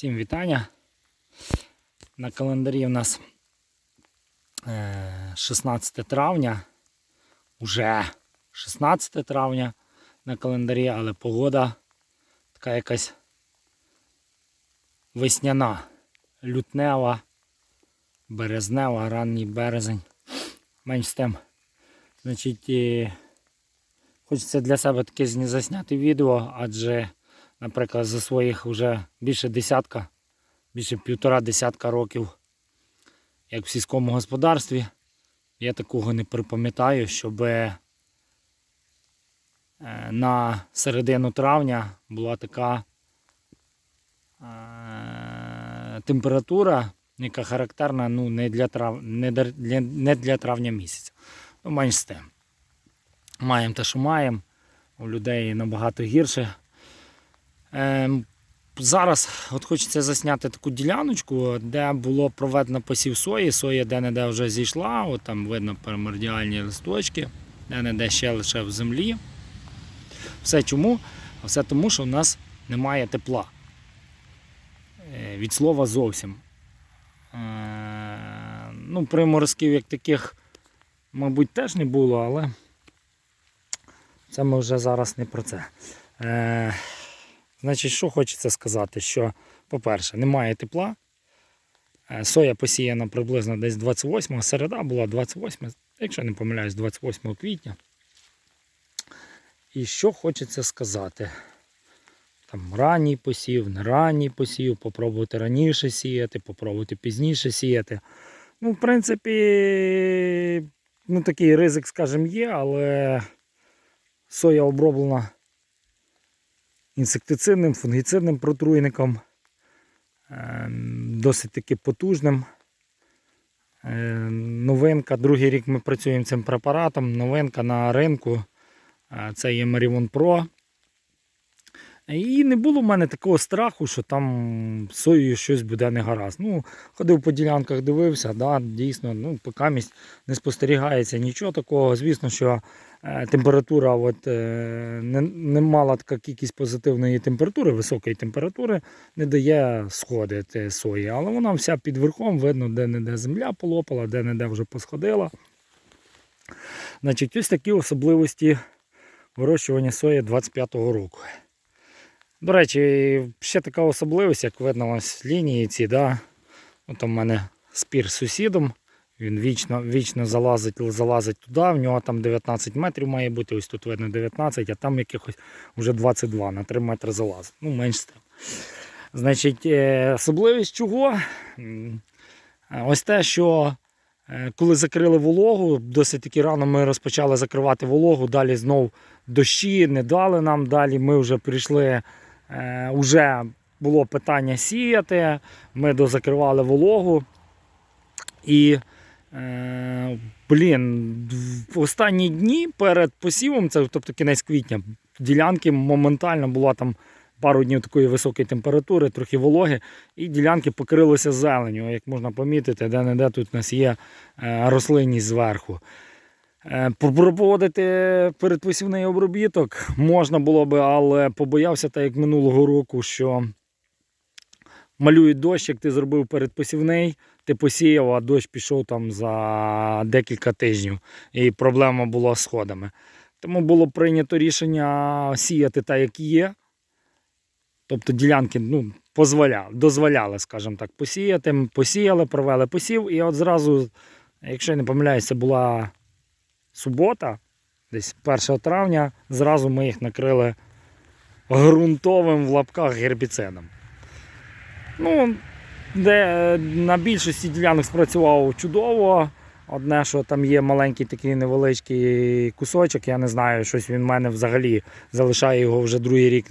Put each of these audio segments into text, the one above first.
Всім вітання. На календарі у нас е, 16 травня. Уже 16 травня на календарі, але погода така якась весняна, лютнева, березнева, ранній березень. Менш з тим. Значить, е, хочеться для себе таке засняти відео, адже наприклад, за своїх вже більше десятка, більше півтора десятка років, як в сільському господарстві, я такого не припам'ятаю, щоб е, на середину травня була така е, температура, яка характерна ну, не, для трав... не, для... не для травня місяця. Ну, менш з тим. Маємо те, що маємо. У людей набагато гірше. Ем, зараз от хочеться засняти таку діляночку, де було проведено посів сої. Соя де-не-де вже зійшла, от там видно перемордіальні листочки, де-не-де ще лише в землі. Все чому? Все тому, що в нас немає тепла. Е, Від слова зовсім. Е, Ну, приморозків як таких, мабуть, теж не було, але це ми вже зараз не про це. Значить, що хочеться сказати, що, по-перше, немає тепла. Е, Соя посіяна приблизно десь 28, середа була 28, якщо не помиляюсь, 28 квітня. І що хочеться сказати? Там ранній посів, не ранній посів, попробувати раніше сіяти, попробувати пізніше сіяти. Ну, в принципі, ну такий ризик, скажімо, є, але соя оброблена інсектицидним, фунгіцидним протруйником, е, досить таки потужним. Е, Новинка, другий рік ми працюємо цим препаратом. Новинка на ринку е, це є Marivon Pro. І не було в мене такого страху, що там з соєю щось буде не гаразд. Ну, ходив по ділянках, дивився, да, дійсно, ну, поки не спостерігається нічого такого. Звісно, що температура от, е, не, не мала така кількість позитивної температури, високої температури, не дає сходити сої. Але вона вся під верхом, видно, де-не-де земля полопала, де-не-де вже посходила. Значить, ось такі особливості вирощування сої 25-го року. До речі, ще така особливість, як видно ось лінії ці, да? От у мене спір з сусідом. Він вічно вічно залазить, залазить туди, в нього там 19 метрів має бути, ось тут видно 19, а там якихось вже 22 на 3 метри залазить. Ну, менш з тим. Значить, е, особливість чого? Е, Ось те, що е, коли закрили вологу, досить таки рано ми розпочали закривати вологу, далі знов дощі не дали нам, далі ми вже прийшли, вже було питання сіяти, ми дозакривали вологу. І, блін, в останні дні перед посівом, це тобто кінець квітня, ділянки моментально була там пару днів такої високої температури, трохи вологи, і ділянки покрилися зеленю. Як можна помітити, де-не-де тут у нас є е, рослинність зверху. Е, Проводити передпосівний обробіток можна було би, але побоявся, так як минулого року, що малюють дощ, як ти зробив передпосівний, ти посіяв, а дощ пішов там за декілька тижнів. І проблема була з сходами. Тому було прийнято рішення сіяти так, як є. Тобто ділянки ну, позволяли, дозволяли, скажімо так, посіяти. Посіяли, провели посів, і от зразу, якщо я не помиляюся, це була субота, десь 1 травня, зразу ми їх накрили ґрунтовим в лапках гербіцидом. Ну, де е, на більшості ділянок спрацював чудово. Одне, що там є маленький такий невеличкий кусочок, я не знаю, щось він в мене взагалі залишає його вже другий рік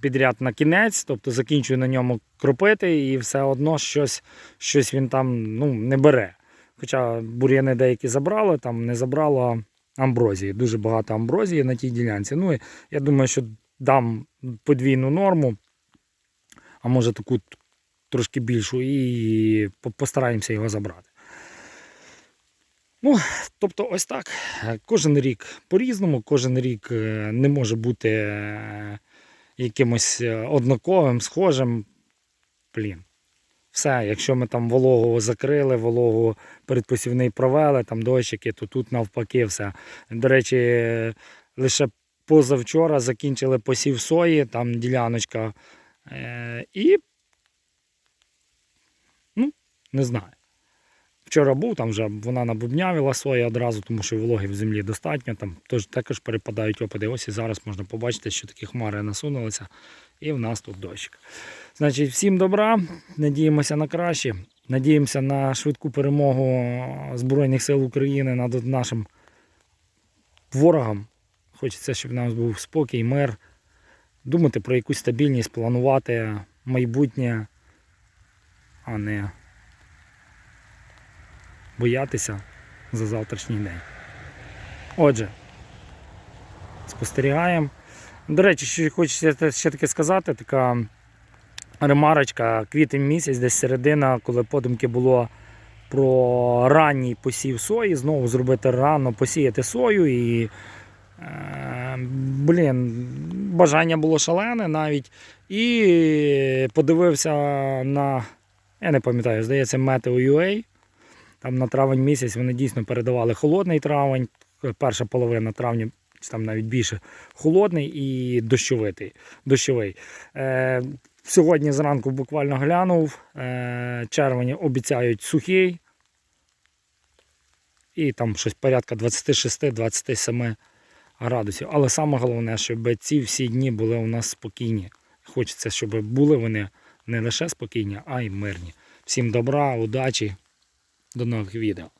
підряд на кінець, тобто закінчую на ньому кропити і все одно щось, щось він там ну, не бере. Хоча бур'яни деякі забрали, там не забрало амброзії. Дуже багато амброзії на тій ділянці. Ну, я думаю, що дам подвійну норму, а може таку трошки більшу, і постараємося його забрати. Ну, тобто, ось так. Кожен рік по-різному, кожен рік е, не може бути е, якимось е, однаковим, схожим. блін. Все, якщо ми там вологу закрили, вологу передпосівний провели, там дощики, то тут навпаки все. До речі, лише позавчора закінчили посів сої, там діляночка. І не знаю. Вчора був, там вже вона набубнявила соя одразу, тому що вологи в землі достатньо. Там тож, також перепадають опади. Ось і зараз можна побачити, що такі хмари насунулися, і в нас тут дощик. Значить, всім добра, надіємося на краще. Надіємося на швидку перемогу Збройних сил України над нашим ворогом. Хочеться, щоб в нас був спокій, мир. Думати про якусь стабільність, планувати майбутнє, а не боятися за завтрашній день. Отже, спостерігаємо. До речі, що хочеться ще таке сказати, така ремарочка, квітень місяць, десь середина, коли подумки було про ранній посів сої, знову зробити рано посіяти сою і. е, Блін, бажання було шалене навіть. І подивився на, я не пам'ятаю, здається, Meteo.ua. Там на травень місяць вони дійсно передавали холодний травень, перша половина травня, там навіть більше, холодний і дощовитий, дощовий. Е, сьогодні зранку буквально глянув. Е, червені обіцяють сухий. І там щось порядка 26-27 градусів. Але саме головне, щоб ці всі дні були у нас спокійні. Хочеться, щоб були вони не лише спокійні, а й мирні. Всім добра, удачі, до нових відео.